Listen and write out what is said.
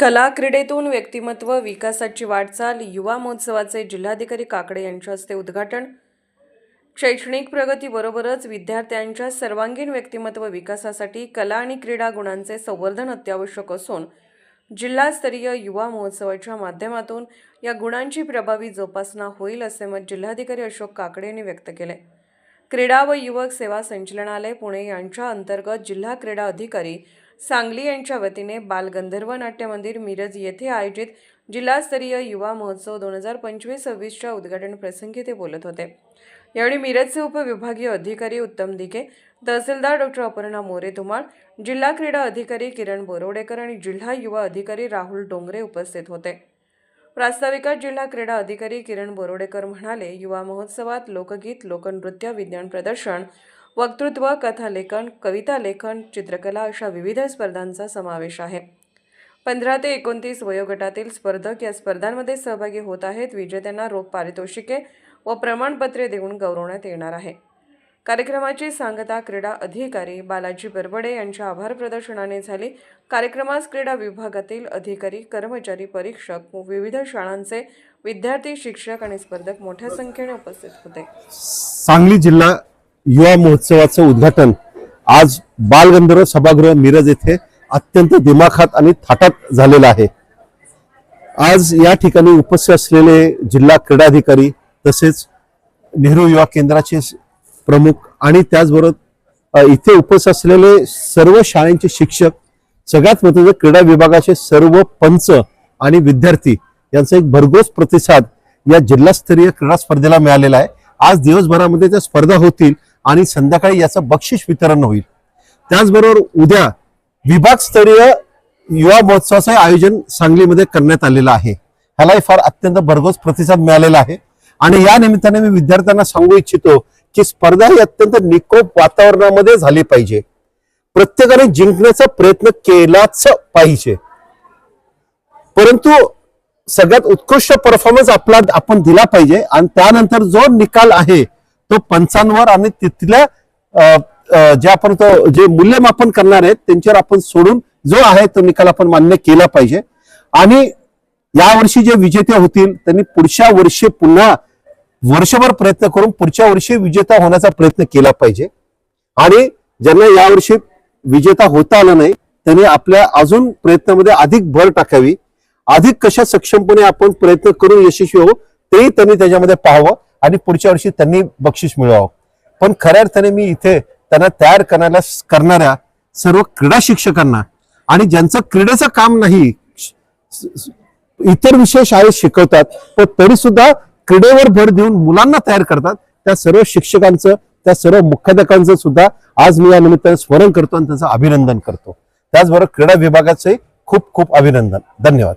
कला क्रीडेतून व्यक्तिमत्व विकासाची वाटचाल युवा महोत्सवाचे जिल्हाधिकारी काकडे यांच्या हस्ते उद्घाटन. शैक्षणिक प्रगतीबरोबरच विद्यार्थ्यांच्या सर्वांगीण व्यक्तिमत्व विकासासाठी कला आणि क्रीडा गुणांचे संवर्धन अत्यावश्यक असून जिल्हास्तरीय युवा महोत्सवाच्या माध्यमातून या गुणांची प्रभावी जोपासना होईल असे मत जिल्हाधिकारी अशोक काकडे यांनी व्यक्त केले. क्रीडा व युवक सेवा संचलनालय पुणे यांच्या अंतर्गत जिल्हा क्रीडा अधिकारी सांगली यांच्या वतीने बालगंधर्व नाट्य मंदिर मिरज येथे आयोजित जिल्हास्तरीय युवा महोत्सव दोन हजार पंचवीस सव्वीसच्या उद्घाटन प्रसंगी ते बोलत होते. यावेळी मिरजचे उपविभागीय अधिकारी उत्तम दिके तहसीलदार डॉक्टर अपर्णा मोरे धुमाळ जिल्हा क्रीडा अधिकारी किरण बोरवडेकर आणि जिल्हा युवा अधिकारी राहुल डोंगरे उपस्थित होते. प्रास्ताविकात जिल्हा क्रीडा अधिकारी किरण बोरोडेकर म्हणाले युवा महोत्सवात लोकगीत लोकनृत्य विज्ञान प्रदर्शन वक्तृत्व कथालेखन कविता लेखन चित्रकला अशा विविध स्पर्धांचा समावेश आहे. पंधरा ते एकोणतीस वयोगटातील स्पर्धक या स्पर्धांमध्ये सहभागी होत आहेत. विजेत्यांना रोख पारितोषिके व प्रमाणपत्रे देऊन गौरवण्यात येणार आहे. कार्यक्रमाची सांगता क्रीडा अधिकारी बालाजी बरबडे यांच्या आभार प्रदर्शनाने झाली. कार्यक्रमास क्रीडा विभागातील अधिकारी कर्मचारी परीक्षक व विविध शाळांचे विद्यार्थी शिक्षक आणि स्पर्धक मोठ्या संख्येने उपस्थित होते. सांगली जिल्हा युवा महोत्सवाचं उद्घाटन आज बालगंधर्व सभागृह मिरज येथे अत्यंत दिमाखात आणि थाटात झालेलं आहे. आज या ठिकाणी उपस्थित असलेले जिल्हा क्रीडाधिकारी तसेच नेहरू युवा केंद्राचे प्रमुख आणि त्याचबरोबर इथे उपस्थित असलेले सर्व शाळेंचे शिक्षक सगळ्यात महत्त्वाचे क्रीडा विभागाचे सर्व पंच आणि विद्यार्थी यांचा एक भरघोस प्रतिसाद या जिल्हास्तरीय क्रीडा स्पर्धेला मिळालेला आहे. आज दिवसभरामध्ये त्या स्पर्धा होतील आणि संध्याकाळी याचं बक्षीस वितरण होईल. त्याचबरोबर उद्या विभागस्तरीय युवा महोत्सवाचं आयोजन सांगलीमध्ये करण्यात आलेलं आहे. ह्यालाही फार अत्यंत भरघोस प्रतिसाद मिळालेला आहे. आणि या निमित्ताने मी विद्यार्थ्यांना सांगू इच्छितो की स्पर्धा ही अत्यंत निकोप वातावरणामध्ये झाली पाहिजे. प्रत्येकाने जिंकण्याचा प्रयत्न केलाच पाहिजे. परंतु सगळ्यात उत्कृष्ट परफॉर्मन्स आपला आपण दिला पाहिजे आणि त्यानंतर जो निकाल आहे तो पंचांवर आणि तिथल्या जे आपण तो जे मूल्यमापन करणार आहेत त्यांच्यावर आपण सोडून जो आहे तो निकाल आपण मान्य केला पाहिजे. आणि यावर्षी जे विजेते होतील त्यांनी पुढच्या वर्षी पुन्हा वर्षभर प्रयत्न करून पुढच्या वर्षी विजेता होण्याचा प्रयत्न केला पाहिजे. आणि ज्यांना यावर्षी विजेता होता आलं नाही त्यांनी आपल्या अजून प्रयत्नामध्ये अधिक भर टाकावी. अधिक कशा सक्षमपणे आपण प्रयत्न करून यशस्वी होऊ तेही त्यांनी त्याच्यामध्ये पाहावं आणि पुढच्या वर्षी त्यांनी बक्षीस मिळवावं. पण खऱ्या अर्थाने मी इथे त्यांना तयार करण्याला करणाऱ्या सर्व क्रीडा शिक्षकांना आणि ज्यांचं क्रीडेचं काम नाही इतर विषय शाळेत शिकवतात पण तरी सुद्धा क्रीडेवर भर देऊन मुलांना तयार करतात. त्या सर्व शिक्षकांचं त्या सर्व मुख्याध्यापकांचं सुद्धा आज मी या निमित्ताने स्मरण करतो आणि त्यांचं अभिनंदन करतो. त्याचबरोबर क्रीडा विभागाचंही खूप खूप अभिनंदन. धन्यवाद.